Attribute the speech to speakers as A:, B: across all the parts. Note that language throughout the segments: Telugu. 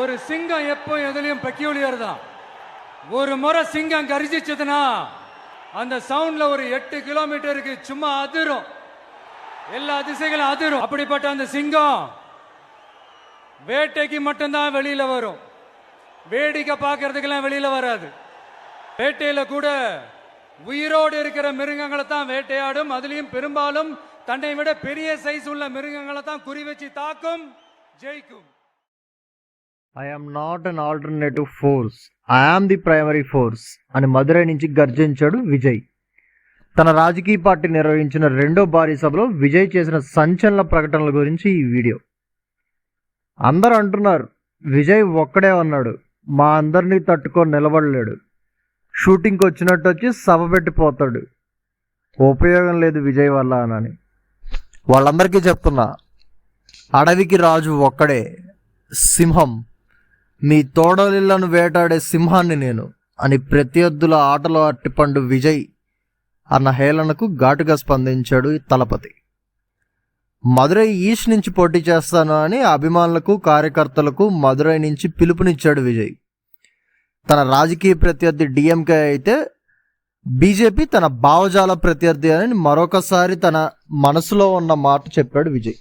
A: ஒரு சிங்கம் எப்போ எதுலையும் பெக்யூலியர் தான் ஒரு முறை சிங்கம் கரிச்சிச்சதுன்னா அந்த சவுண்ட்ல ஒரு எட்டு கிலோமீட்டருக்கு சும்மா அதிரும். எல்லா திசைகளும் அதிரும். அப்படிப்பட்ட அந்த சிங்கம் வேட்டைக்கு மட்டும்தான் வெளியில வரும். வேடிக்கை பார்க்கறதுக்கெல்லாம் வெளியில வராது. வேட்டையில கூட உயிரோடு இருக்கிற மிருகங்களை தான் வேட்டையாடும். அதுலயும் பெரும்பாலும் தன்னை விட பெரிய சைஸ் உள்ள மிருகங்களை தான் குறி வச்சு தாக்கும் ஜெயிக்கும்.
B: I am not an alternative force I am the primary force అని మదురై నుంచి గర్జించాడు విజయ్. తన రాజకీయ పార్టీ నిర్వహించిన రెండో భారీ సభలో విజయ్ చేసిన సంచలన ప్రకటనల గురించి ఈ వీడియో. అందరూ అంటున్నారు విజయ్ ఒక్కడే ఉన్నాడు. మా అందరినీ తట్టుకొని నిలబడలేడు. షూటింగ్కి వచ్చినట్టు వచ్చి సభ పెట్టిపోతాడు. ఉపయోగం లేదు విజయ్ వల్ల అని వాళ్ళందరికీ చెప్తున్నా అడవికి రాజు ఒక్కడే. సింహం. మీ తోడలిళ్ళను వేటాడే సింహాన్ని నేను అని ప్రత్యర్థుల ఆటలో అట్టిపండు విజయ్ అన్న హేళనకు ఘాటుగా స్పందించాడు తలపతి. మదురై ఈస్ట్ నుంచి పోటీ చేస్తాను అని అభిమానులకు కార్యకర్తలకు మదురై నుంచి పిలుపునిచ్చాడు విజయ్. తన రాజకీయ ప్రత్యర్థి డిఎంకే అయితే బీజేపీ తన భావజాల ప్రత్యర్థి అని మరొకసారి తన మనసులో ఉన్న మాట చెప్పాడు Vijay.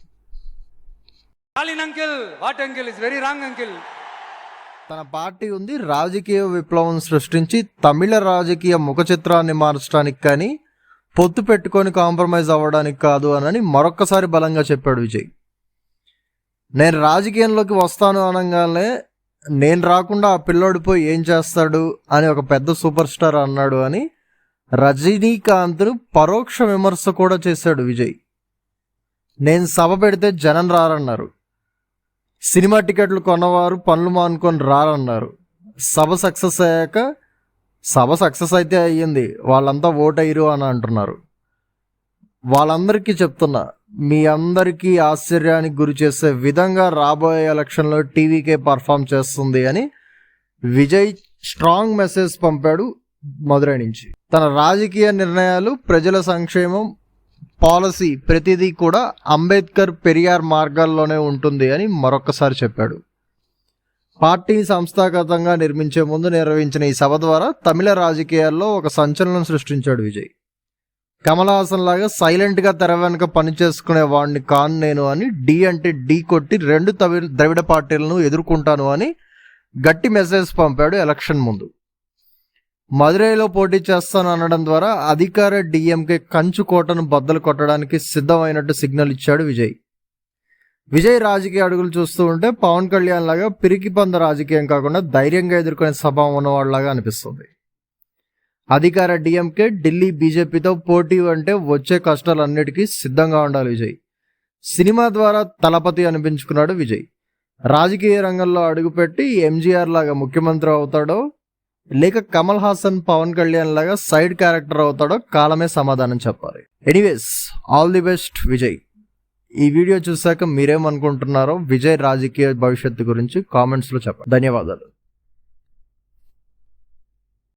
A: Uncle what uncle is very wrong uncle
B: తన పార్టీ ఉంది. రాజకీయ విప్లవం సృష్టించి తమిళ రాజకీయ ముఖ చిత్రాన్ని మార్చడానికి కానీ పొత్తు పెట్టుకొని కాంప్రమైజ్ అవ్వడానికి కాదు అని మరొక్కసారి బలంగా చెప్పాడు విజయ్. నేను రాజకీయంలోకి వస్తాను అనగానే నేను రాకుండా ఆ పిల్లోడు పోయి ఏం చేస్తాడు అని ఒక పెద్ద సూపర్ స్టార్ అన్నాడు అని రజనీకాంత్ను పరోక్ష విమర్శ కూడా చేశాడు విజయ్. నేను సభ పెడితే జనం రారన్నారు. సినిమా టికెట్లు కొన్నవారు పనులు మానుకొని రారన్నారు. సభ సక్సెస్ అయ్యాక సభ సక్సెస్ అయితే అయ్యింది. వాళ్ళంతా ఓట్ అని అంటున్నారు. వాళ్ళందరికీ చెప్తున్నా మీ అందరికీ ఆశ్చర్యానికి గురి చేసే విధంగా రాబోయే ఎలక్షన్లో టీవీకే పర్ఫామ్ చేస్తుంది అని విజయ్ స్ట్రాంగ్ మెసేజ్ పంపాడు మధురై నుంచి. తన రాజకీయ నిర్ణయాలు ప్రజల సంక్షేమం పాలసీ ప్రతిదీ కూడా అంబేద్కర్ పెరియార్ మార్గాల్లోనే ఉంటుంది అని మరొకసారి చెప్పాడు. పార్టీ సంస్థాగతంగా నిర్మించే ముందు నిర్వహించిన ఈ సభ ద్వారా తమిళ రాజకీయాల్లో ఒక సంచలనం సృష్టించాడు విజయ్. కమలహాసన్ లాగా సైలెంట్గా తెర వెనుక పనిచేసుకునే వాడిని కాను నేను అని డి అంటే డి కొట్టి రెండు తమిళ ద్రవిడ పార్టీలను ఎదుర్కొంటాను అని గట్టి మెసేజ్ పంపాడు ఎలక్షన్ ముందు. మదురైలో పోటీ చేస్తాను అనడం ద్వారా అధికార డిఎంకే కంచు కోటను బద్దలు కొట్టడానికి సిద్ధమైనట్టు సిగ్నల్ ఇచ్చాడు విజయ్. విజయ్ రాజకీయ అడుగులు చూస్తూ ఉంటే పవన్ కళ్యాణ్ లాగా పిరికి పంద రాజకీయం కాకుండా ధైర్యంగా ఎదుర్కొనే సభ ఉన్నవాళ్ళలాగా అనిపిస్తుంది. అధికార డిఎంకే ఢిల్లీ బీజేపీతో పోటీ అంటే వచ్చే కష్టాలన్నిటికీ సిద్ధంగా ఉండాలి విజయ్. సినిమా ద్వారా తలపతి అనిపించుకున్నాడు విజయ్. రాజకీయ రంగంలో అడుగుపెట్టి ఎంజీఆర్ లాగా ముఖ్యమంత్రి అవుతాడో లేక కమల్ హాసన్ పవన్ కళ్యాణ్ లాగా సైడ్ క్యారెక్టర్ అవుతాడో కాలమే సమాధానం చెప్పాలి. Anyways all the best Vijay ఈ వీడియో చూసాక మీరేమనుకుంటున్నారో విజయ్ రాజకీయ భవిష్యత్తు గురించి కామెంట్స్లో చెప్పండి. ధన్యవాదాలు.